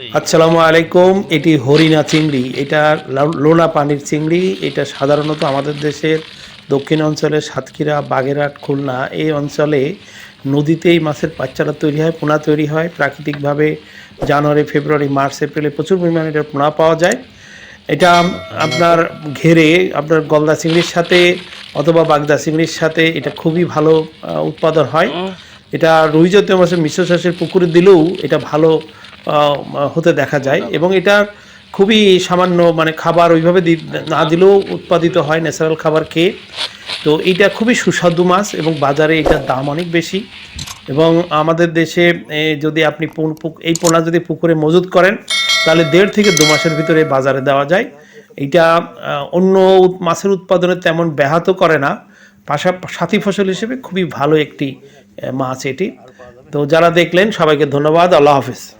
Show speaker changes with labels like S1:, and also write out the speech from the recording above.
S1: আসসালামু আলাইকুম এটি হরিণা চিংড়ি এটা লোনা পানির চিংড়ি এটা সাধারণত আমাদের দেশের দক্ষিণ অঞ্চলে সাতক্ষীরা বাগেরহাট খুলনা এই অঞ্চলে নদীতেই মাছের বাচ্চারা তৈরি হয় পোনা তৈরি হয়। প্রাকৃতিকভাবে জানুয়ারি ফেব্রুয়ারি মার্চ এপ্রিলে প্রচুর পরিমাণে এটা পোনা পাওয়া যায়। এটা আপনার ঘেরে আপনার গলদা চিংড়ির সাথে অথবা বাগদা চিংড়ির সাথে এটা খুবই ভালো উৎপাদন হয়। এটা রুই জাতীয় মাছের মিশ্র চাষের পুকুরে দিলেও এটা ভালো হতে দেখা যায়। এবং এটা খুবই সামান্য মানে খাবার ওইভাবে না দিলেও উৎপাদিত হয় ন্যাচারাল খাবার খেয়ে। তো এইটা খুবই সুস্বাদু মাছ এবং বাজারে এটার দাম অনেক বেশি। এবং আমাদের দেশে যদি আপনি পুন- এই পোনা যদি পুকুরে মজুত করেন তাহলে দেড় থেকে দু মাসের ভিতরে বাজারে দেওয়া যায়। এটা অন্য মাছের উৎপাদনে তেমন ব্যাহত করে না। পাশা সাথী ফসল হিসেবে খুবই ভালো একটি মাছ এটি। তো যারা দেখলেন সবাইকে ধন্যবাদ। আল্লাহ হাফিজ।